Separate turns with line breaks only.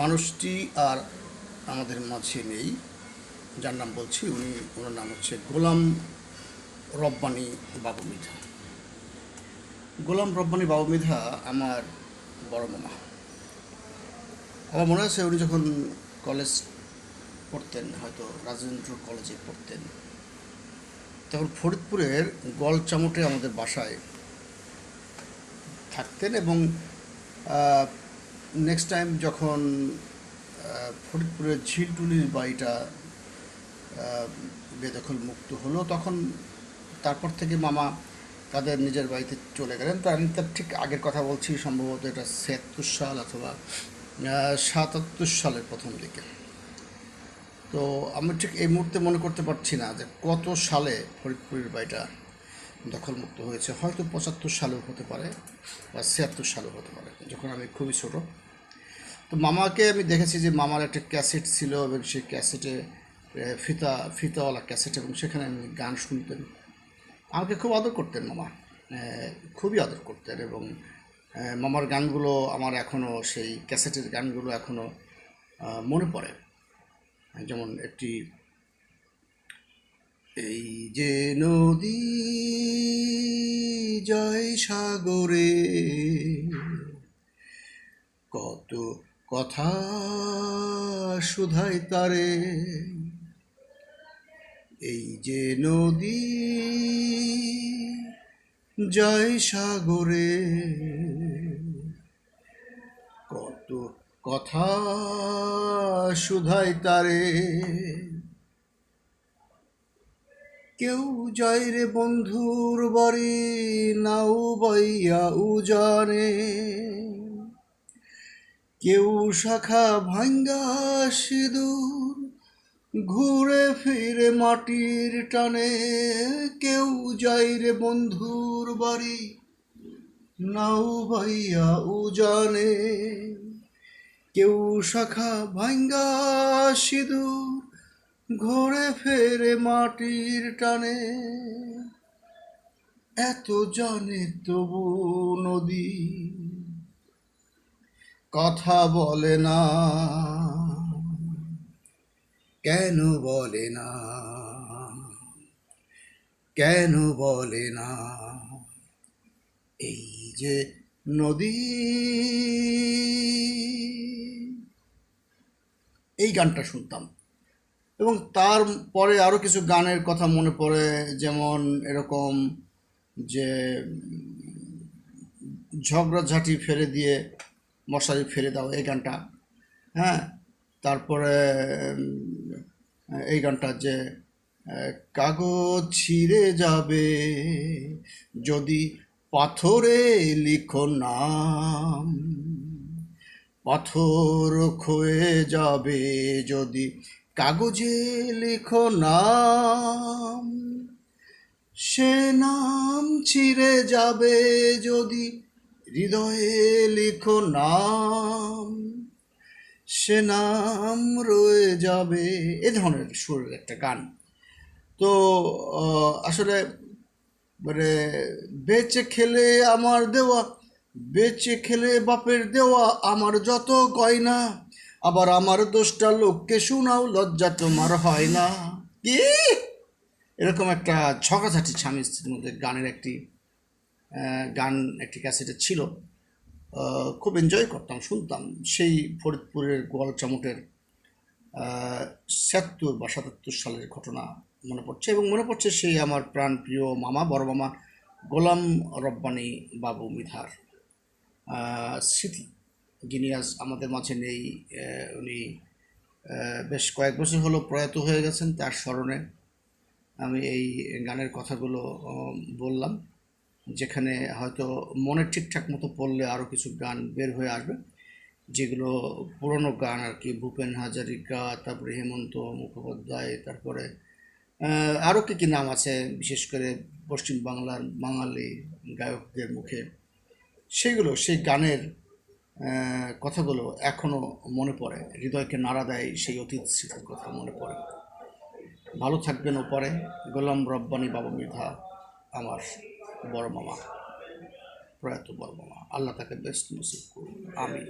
মানুষটি আর আমাদের মাঝে নেই। যার নাম বলছি উনি, ওনার নাম হচ্ছে গোলাম রব্বানি বাবু মিধা। গোলাম রব্বানি বাবু মিধা আমার বড় মামা। আমার মনে আছে উনি যখন কলেজ পড়তেন, হয়তো রাজেন্দ্র কলেজে পড়তেন, তখন ফরিদপুরের গলচামটে আমাদের বাসায় থাকতেন এবং নেক্সট টাইম যখন ফরিদপুরের ঝিলটুলির বাড়িটা বেদখল মুক্ত হলো, তখন তারপর থেকে মামা তাদের নিজের বাড়িতে চলে গেলেন। তো আমি তার ঠিক আগের কথা বলছি, সম্ভবত এটা ছিয়াত্তর সাল অথবা সাতাত্তর সালের প্রথম দিকে। তো আমি ঠিক এই মুহূর্তে মনে করতে পারছি না যে কত সালে ফরিদপুরের বাড়িটা দখলমুক্ত হয়েছে। হয়তো পঁচাত্তর সালেও হতে পারে বা ছিয়াত্তর সালেও হতে পারে, যখন আমি খুবই ছোট। তো মামাকে আমি দেখেছি যে মামার একটা ক্যাসেট ছিল এবং সেই ক্যাসেটে ফিতা, ফিতাওয়ালা ক্যাসেট এবং সেখানে আমি গান শুনতেন। আমাকে খুব আদর করতেন মামা। খুবই আদর করতেন এবং মামার গানগুলো আমার এখনও সেই ক্যাসেটের গানগুলো এখনও মনে পড়ে। যেমন একটি, এই যে নদী জয় সাগরে, কত কথা শুধাই তারে। এই যে নদী জয় সাগরে, কত কথা শুধাই তারে। কেউ যায় রে বন্ধুর বাড়ি, নাও বাইয়া উজানে। কেউ শাখা ভাঙ্গা সিঁদুর, ঘুরে ফিরে মাটির টানে। কেউ যাই রে বন্ধুর বাড়ি, নাও ভাইয়া উজানে। কেউ শাখা ভাঙ্গা সিঁদুর, ঘুরে ফেরে মাটির টানে। এত জানে তবু নদী কথা বলে না। কেন বলে না? কেন বলে না? এই যে নদী। এই গানটা শুনতাম। এবং তার পরে আরও কিছু গানের কথা মনে পড়ে, যেমন এরকম যে ঝগড়াঝাঁটি ফেলে দিয়ে মশারি ফেলে দাও, এই গানটা। হ্যাঁ? তারপরে এই গানটা যে, কাগজ ছিঁড়ে যাবে যদি পাথরে লিখো নাম। পাথর ক্ষয়ে যাবে যদি কাগজে লিখো নাম। সে নাম ছিঁড়ে যাবে যদি হৃদয়ে লেখো নাম, সে নাম রয়ে যাবে। এ ধরনের সুরের একটা গান। তো আসলে মানে বেচে খেলে আমার দেওয়া, বেচে খেলে বাপের দেওয়া আমার যত গয়না, আবার আমার দোষটা লোককে শোনাও, লজ্জা তোমার হয় না। কি? এরকম একটা ছকাছাটি স্বামী স্ত্রীর মধ্যে গানের একটি গান একটি ক্যাসেটে ছিল। খুব এনজয় করতাম, শুনতাম। সেই ফরিদপুরের গোয়ালচামটের ছিয়াত্তর বা সাতাত্তর সালের ঘটনা মনে পড়ছে এবং মনে পড়ছে সেই আমার প্রাণ প্রিয় মামা, বড় মামা গোলাম রব্বানি বাবু মিধার স্মৃতি। যিনি আজ আমাদের মাঝে নেই উনি বেশ কয়েক বছর হলো প্রয়াত হয়ে গেছেন তার স্মরণে। আমি এই গানের কথাগুলো বললাম। যেখানে হয়তো মনে ঠিকঠাক মতো পড়লে আরও কিছু গান বের হয়ে আসবে, যেগুলো পুরনো গান আর কি, ভূপেন হাজারিকা, তারপরে হেমন্ত মুখোপাধ্যায়, তারপরে আরও কী কী নাম আছে, বিশেষ করে পশ্চিম বাংলার বাঙালি গায়কদের মুখে। সেইগুলো সেই গানের কথাগুলো এখনও মনে পড়ে, হৃদয়কে নাড়া দেয় সেই অতীত স্মৃতির কথা মনে পড়ে। ভালো থাকবেন ওপরে, গোলাম রব্বানি বাবা মৃধা, আমার বড় মামা প্রয়াত বড় মামা। আল্লাহ তাকে বেস্ট নসিব করুন। আমি